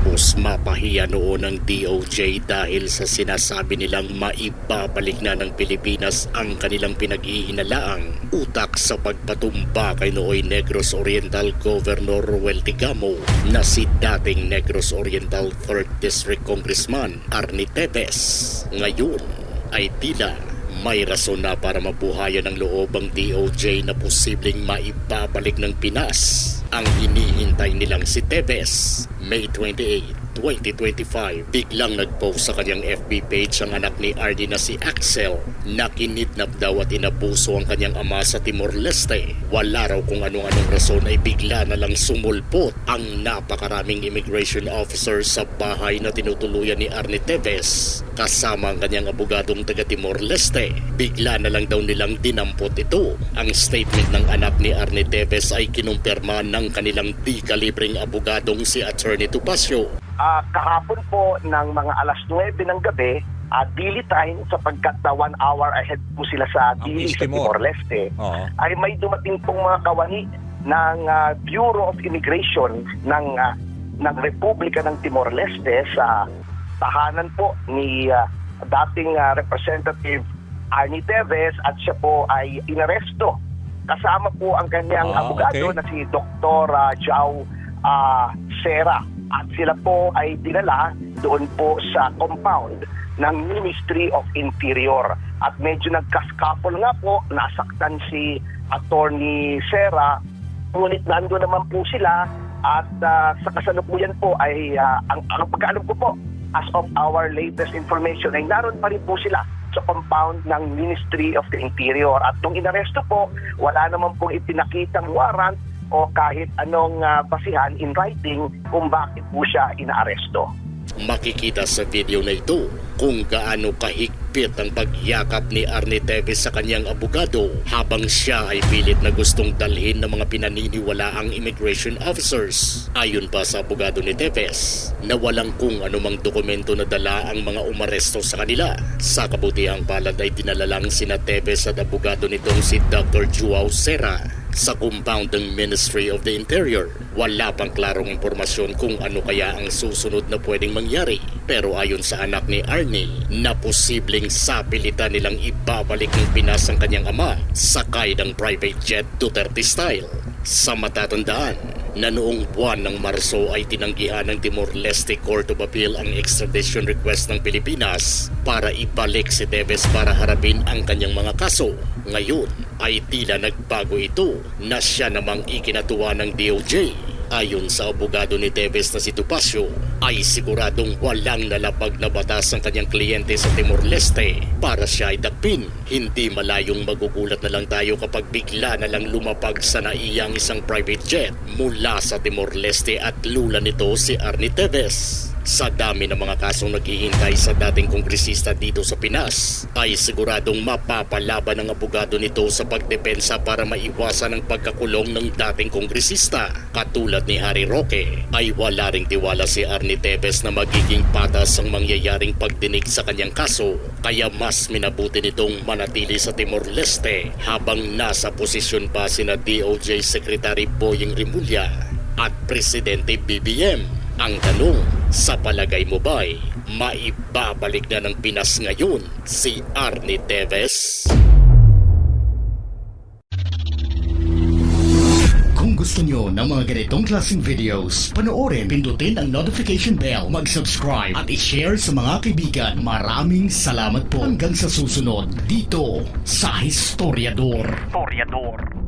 Matapos mapahiya noon ng DOJ dahil sa sinasabi nilang maibabalik na ng Pilipinas ang kanilang pinag-ihinalaang utak sa pagpatumba kay nooy Negros Oriental Governor Ruel Tigamo na si dating Negros Oriental 3rd District Congressman Arnie Tevez. Ngayon ay tila may rason na para mabuhayan ng loob ang DOJ na posibleng maibabalik ng Pinas ang hinihintay nilang si Tevez. May 28, 2025, biglang nag-post sa kanyang FB page ang anak ni Ardy na si Axel na kinidnap daw at inabuso ang kanyang ama sa Timor-Leste. Wala raw kung anong-anong rason ay bigla na lang sumulpot ang napakaraming immigration officer sa bahay na tinutuluyan ni Arnie Tevez kasama ang kanyang abogadong taga Timor-Leste. Bigla na lang daw nilang dinampot ito. Ang statement ng anak ni Arnie Tevez ay kinumpirma ng kanilang di-kalibreng abogadong si Attorney Tupacio. Ah, kahapon po ng mga alas 9 ng gabi, at Dili time sapagkat na one hour ahead po sila sa Dili sa Timor. Timor-Leste, Oo. ay may dumating pong mga kawani ng ah, Bureau of Immigration ng ah, ng Republika ng Timor-Leste sa tahanan po ni ah, dating ah, Representative Arnie Teves at siya po ay inaresto. Kasama po ang kanyang Ah, abogado okay. na si Dr. ah, Jao ah, Sera. At sila po ay dinala doon po sa compound ng Ministry of Interior. At medyo nagkaskapol nga po, nasaktan si Attorney Sera. Ngunit nando naman po sila at ah, sa kasalukuyan po ay ah, ang, ang pagkaalam ko po as of our latest information ay naroon pa rin po sila sa compound ng Ministry of the Interior. At nung inaresto po, wala naman pong ipinakitang warrant o kahit anong ah, basihan in writing kung bakit po siya inaaresto. Makikita sa video na ito kung gaano kahigpit ang pagyakap ni Arne Teves sa kanyang abogado habang siya ay pilit na gustong dalhin ng mga pinaniniwalaang immigration officers. Ayon pa sa abogado ni Teves na walang kung anumang dokumento na dala ang mga umaresto sa kanila. Sa kabutihang palad ay dinala lang sina Teves at abogado nitong si Dr. Joao Serra sa compound ng Ministry of the Interior. Wala pang klarong impormasyon kung ano kaya ang susunod na pwedeng mangyari. Pero ayon sa anak ni Arnie, na posibleng sapilitan nilang ibabalik ng Pinas ang kanyang ama sakay ng private jet Duterte style. Sa matatandaan, na noong buwan ng Marso ay tinanggihan ng Timor-Leste Court of Appeal ang extradition request ng Pilipinas para ibalik si Tevez para harapin ang kanyang mga kaso. Ngayon ay tila nagbago ito na siya namang ikinatuwa ng DOJ. Ayon sa abogado ni Tevez na si Tupacio, ay siguradong walang nalapag na batas ang kanyang kliyente sa Timor-Leste para siya ay dakpin. Hindi malayong magugulat na lang tayo kapag bigla na lang lumapag sa naiyang isang private jet mula sa Timor-Leste at lula nito si Arnie Tevez. Sa dami ng mga kasong naghihintay sa dating kongresista dito sa Pinas, ay siguradong mapapalaban ng abogado nito sa pagdepensa para maiwasan ang pagkakulong ng dating kongresista. Katulad ni Harry Roque, ay wala ring tiwala si Arnie Tevez na magiging patas ang mangyayaring pagdinig sa kanyang kaso, kaya mas minabuti nitong manatili sa Timor-Leste habang nasa posisyon pa sina DOJ Secretary Boying Rimulya at Presidente BBM. Ang tanong, sa palagay mo ba'y maibabalik na ng Pinas ngayon si Arnie Teves? Kung gusto nyo ng mga ganitong klaseng videos, panoorin, pindutin ang notification bell, mag-subscribe at i-share sa mga kaibigan. Maraming salamat po hanggang sa susunod dito sa Historiador. Historiador.